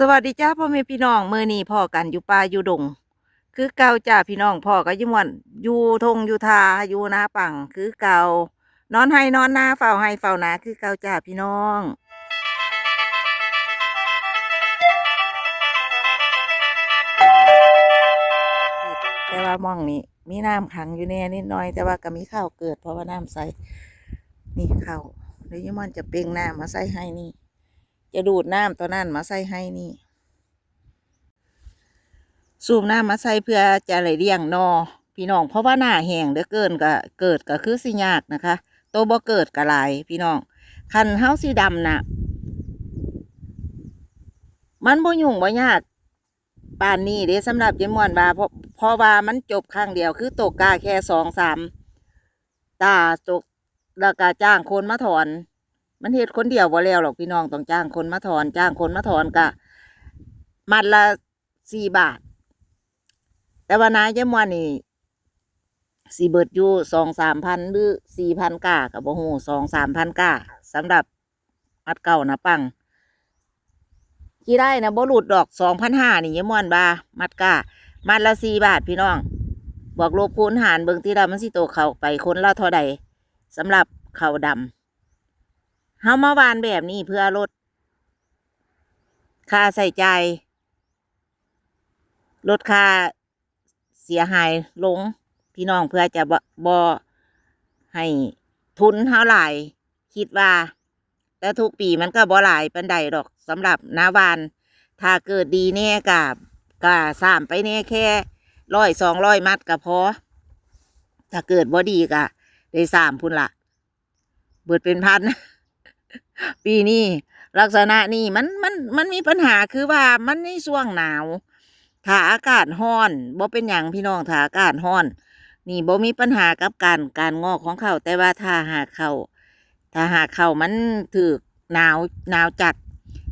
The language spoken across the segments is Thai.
สวัสดีจ้าพ่อแม่พี่น้องเมื่อนี้พ่อกันอยู่ป่าอยู่ดง คือเก่าจ้าพี่น้องพ่อก็ยิ่มวนอยู่ทงอยู่ทาอยู่นาปังคือเก่านอนให้นอนนาเฝ้าให้เฝ้านาคือเก่าจ้าพี่น้องแต่ว่ามองนี่มีน้ำขังอยู่แน่นิดหน่อยแต่ว่าก็มีข้าวเกิดเพราะว่าน้ำใสนี่ข้าวเดี๋ยวยิ่มวนจะเป่งน้ำมาใส่ให้นี่ จะดูดน้ำตัวนั้นมาใส่ให้นี่ สูบน้ำมาใส่เพื่อจะไหลเลี้ยงนอพี่น้องเพราะว่าหน้าแห้งเหลือเกินก็เกิดก็คือสิยากนะคะโตบ่เกิดก็ลาย พี่น้องคันเฮาสีดำน่ะ มันบ่ยุ่งบ่ยากป่านนี้เด้สำหรับเจมอนว่าเพราะเพราะว่ามันจบครั้งเดียวคือตกกาแค่สองสามตาตกแล้วก็จ้างคนมาถอน มันเฮ็ดคนเดียวบ่แล้วหรอกพี่น้องต้องจ้างคนมาถอน จ้างคนมาถอนกะมัดละสี่บาท แต่ว่านายเจมวันนี่สีเบิดอยู่สองสามพันหรือสี่พันก้ากับบ่ฮู้สองสามพันก้าสำหรับมัดเก่านะปังกี่ได้นะบ่หลุดดอกสองพันห้านี่เยมวนบามัดก้ามัดละสี่บาทพี่น้องบวกลบคูณหารเบิ่งที่ดามันสิโตเขาไปคนละเท่าใดสำหรับเขาดำ เฮามาวานแบบนี้เพื่อลดค่าใส่ใจ ลดค่าเสียหายลง พี่น้องเพื่อจะบ่บให้ทุนเท่าไหร่คิดว่า แต่ทุกปีมันก็บ่หลายปันใดดอกสำหรับนาวาน ถ้าเกิดดีแน่กับก็สามไปแน่แค่ร้อยสองร้อยมัดก็พอ ถ้าเกิดบ่ดีก็ได้สามพุ่นละเบิดเป็นพัน ปีนี้ลักษณะนี้มันมันมันมีปัญหาคือว่ามันในช่วงหนาวถ้าอากาศร้อนบ่เป็นอย่างพี่น้องถ้าอากาศร้อน นี่บ่มีปัญหากับการการงอกของเขาแต่ว่าถ้าหากเขาถ้าหากเขามันถือหนาวหนาวจัด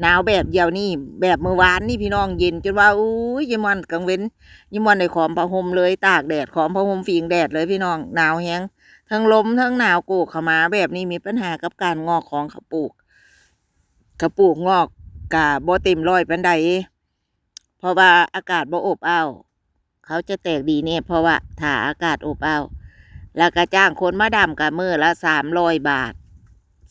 หนาวแบบเดียวนี่แบบเมื่อวานนี่พี่น้องเย็นจนว่าอุ้ยยิมวันกังเว้นยิมวันในขอมผ้าห่มเลยตากแดดขอมผ้าห่มฟิงแดดเลยพี่น้องหนาวแฮง ทั้งลมทั้งหนาวโกกเข้ามาแบบนี้มีปัญหากับการงอกของขาปลูกกระปลูกงอกกะบ่เต็มร้อยปันใดเพราะว่าอากาศบ่อบอ้าวเขาจะแตกดีเนี่ยเพราะว่าถ้าอากาศอบอ้าวแล้วก็จ้างคนมาดำกับมือละสามร้อยบาท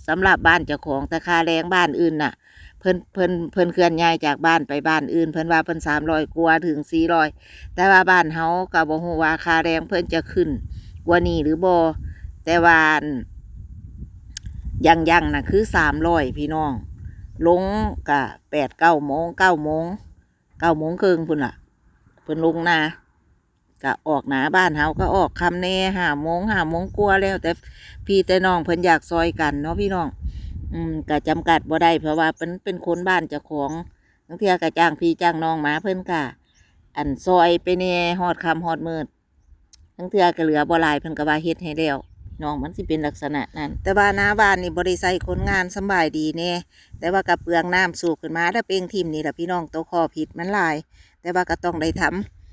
สำหรับบ้านเจ้าของแต่ค่าแรงบ้านอื่นน่ะ เพิ่นเพิ่นเพิ่นเคลื่อนย้ายจากบ้านไปบ้านอื่น เพิ่นว่าเพิ่นสามร้อยกว่าถึงสี่ร้อยแต่ว่าบ้านเฮาก็บ่ฮู้ว่าค่าแรงเพิ่นจะขึ้นกว่านี้หรือบ่ แต่ว่าอันยังยังนะคือสามร้อยพี่น้อง ลงกะแปดเก้าโมงเก้าโมงเก้าโมงครึ่งพุ่นล่ะเพิ่นลงนากะออกหนาบ้านเฮาก็ออกคำแน่ห้าโมงห้าโมงกลัวแล้ว แต่พี่แต่น้องเพิ่นอยากซอยกันเนาะพี่น้อง อืมกะจำกัดบ่ได้เพราะว่าเป็นเป็นคนบ้านเจ้าของบางเทีกะจ้างพี่จ้างน้องมาเพิ่นกะอันซอยไปแน่ฮอดคำฮอดมืดบางเทีก็เหลือบ่หลายเพิ่นก็ว่าเฮ็ดให้แล้ว น้องมันสิเป็นลักษณะนั้น แต่ว่าหน้าบ้านนี่บ่ได้ใส่คนงานสำบายดีแน่แต่ว่ากับเปลืองน้ำสูบขึ้นมาถ้าเป็นทีมนี่แหละพี่น้องตัวคอผิดมันหลาย แต่ว่าก็ต้องได้ท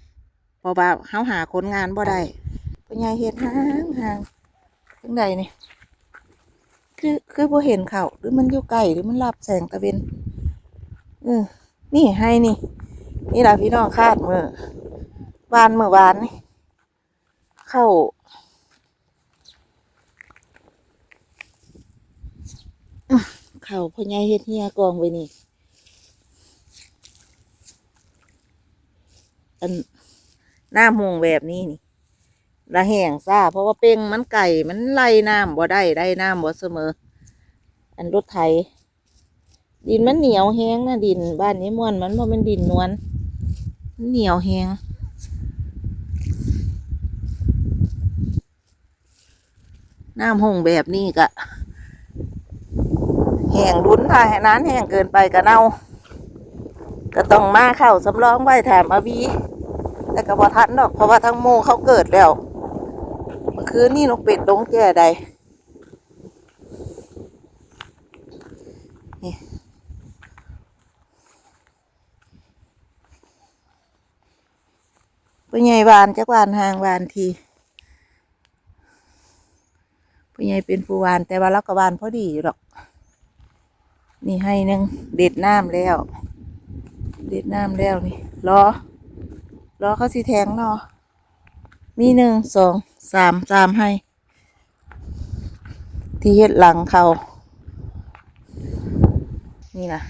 ำเพราะว่าเฮาหาคนงานบ่ได้ปัญญาเฮ็ดห่างห่างจังใดนี่คือคือบ่เห็นเขาหรือมันอยู่ไกลหรือมันรับแสงตะเวนเออนี่ให้นี่ นี่ล่ะพี่น้องคาดมือวานมือวานนี่เข้า เขาพ่อใหญ่เฮ็ดเฮียกองไว้นี่ อันหน้ามุงแบบนี้นี่ละแหงซ่าเพราะว่าเป้งมันไก่มันไล่น้ำบ่ได้ได้น้ำบ่เสมอ อันรถไถดินมันเหนียวแห้งนะดิน บ้านนี้ม่วนมันเพราะมันดินนวลเหนียวแห้งน้ำหงแบบนี้ก็แห้งรุนถ้าแห้นั้นแห้งเกินไปก็เน่าก็ต้องมาเข้าสำรองไว้แถมมาวีแต่ก็บ่ทันดอกเพราะว่าทั้งโมเขาเกิดแล้ว เมื่อคืนนี่นกเป็ดลงแก่ใดนี่ปุใหญ่วานจักวานห่างวานทีปุใหญ่เป็นผู้วานแต่ว่าเรากวานพอดีอยู่ดอก นี่ให้นึงเด็ดน้ำแล้ว เด็ดน้ำแล้วนี่รอรอเขาสิแทงเนาะมีหนึ่งสองสามสามให้ ที่เฮ็ดหลังเขานี่นะ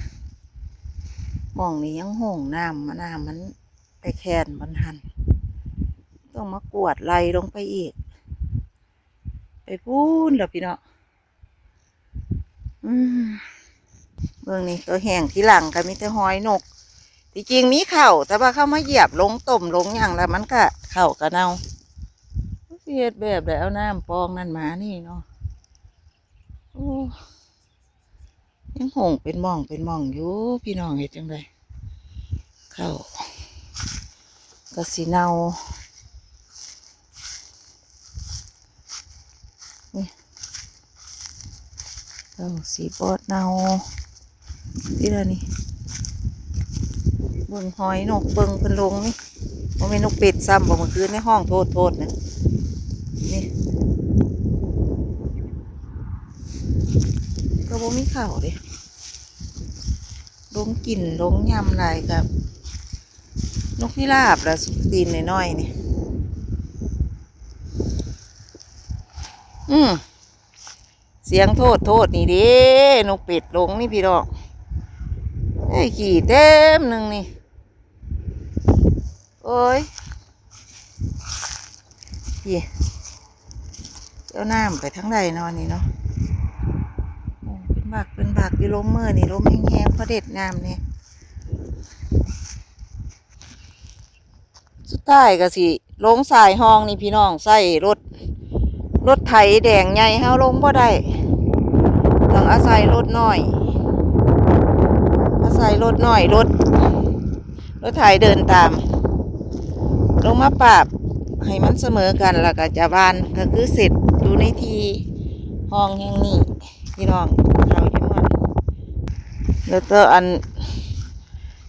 หมองนี้ยังห่งน้ำมาน้ำมันไปแคนบันหัน ต้องมากวดไล่ลงไปอีก ไปพูนแล้วพี่เนาะอืม เบื้องนี้ตัวแห้งที่หลังก็มีแต่หอยนก ที่จริงมีเข่าแต่ว่าเข้ามาเหยียบลงต้มลงอย่างแล้วมันก็เข่าก็เน่าเสียดแบบแล้วเอาน้ำปองนั่นมานี่เนาะโอ้ยังหงเป็นมองเป็นมองอยู่พี่น้องเห็นจังไดเข่าก็สีเนานี่เข่าสีบอดเนา ที่ละนี่เบิ่งหอยนกเบิ่งเพิ่นลงนี่บ่แม่นนกเป็ดซ้ำบ่เมื่อคืนในห้องโทษโทษนะนี่ก็บ่มีข้าวเด้ลงกลิ่นลงยำหลายครับ นกพิราบละสุกตีนน้อยๆนี่อืมเสียงโทษโทษนี่เด้นกเป็ดลงนี่พี่ดอก ไอ้ขี่เต็มหนึ่งนี่ โอ้ยพี่เจ้าน้ำไปทั้งใดนอนนี่เนาะเป็นบักเป็นบักอยู่ลมเมื่อนี่ลมแห้งๆเพราะเด็ดน้ำเนี่ยสุดท้ายก็สิลงสายห้องนี่พี่น้องใส่รถ รถไถแดงใหญ่เฮาลงบ่ได้ต้องอาศัยรถน้อย อาศัยรถหน่อยรถรถไถเดินตาม ลงมาปราบให้มันเสมอกันแล้วก็จะบานก็คือเสร็จอยู่ในทีห้องแห่งนี้พี่น้องเราอยู่มันแล้วก็อัน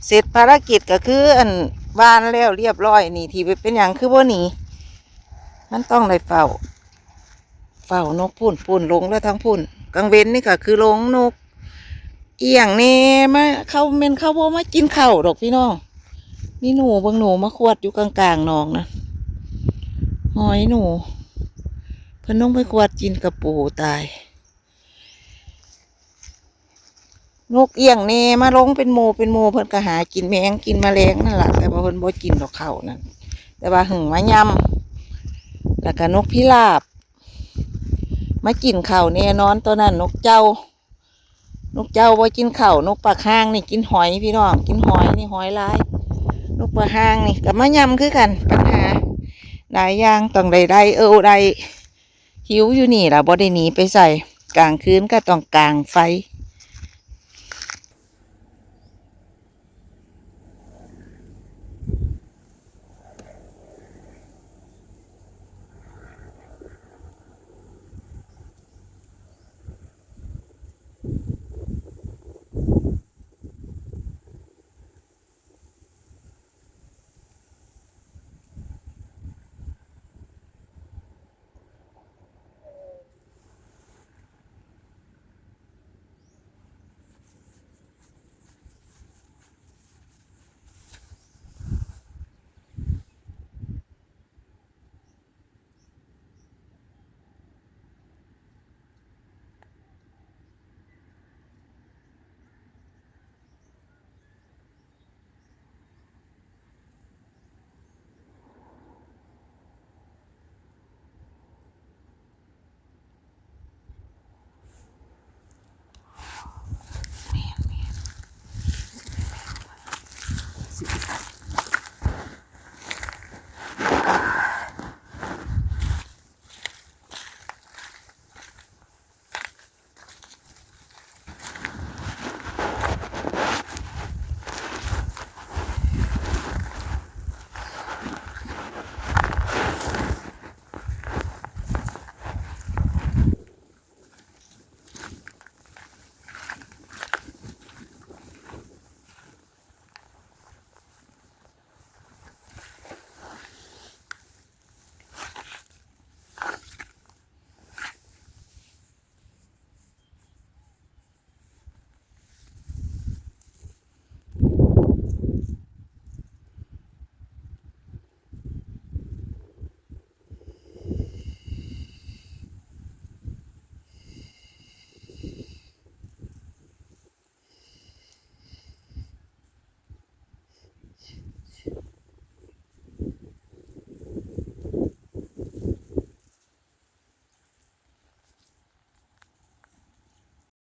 เสร็จภารกิจก็คืออันบ้านแล้วเรียบร้อยนี่ที่เป็นอย่างคือว่านี่มันต้องได้เฝ้า เฝ้านกพุ่นพุ่นลงแล้วทั้งพุ่นกลางเว้นนี่ก็คือลงนก เอียงเนี่มาเข้าเมนเข้าโบมากินเข้าดอกพี่น้องมีหนูบางหนูมาขวดอยู่กลางๆนองนะหอยหนูเพิ่นต้องไปขวดกินกระปูตาย นกเอียงเนี่มาลงเป็นโมเป็นโมเพิ่นก็หากินแมงกินมแมลงนั่นแหละแต่ว่าเพิ่นบ่กินดอกเข้านั่นแต่ว่าหึงมายำแล้วก็นกพิราบ มากินเข้าแน่นอนตัวนั้นนกเจ้า นกเจ้าว่ากินเข่านกปลาข้างนี่กินหอยพี่น้องกินหอยนี่หอยลาย นกปลาข้างนี่กับมะยำคือกัน ปัญหาหลายอย่างต้องได้ได้เออได้หิวอยู่นี่ล่ะบ่ได้หนีไปใส่กลางคืนก็ต้องกลางไฟ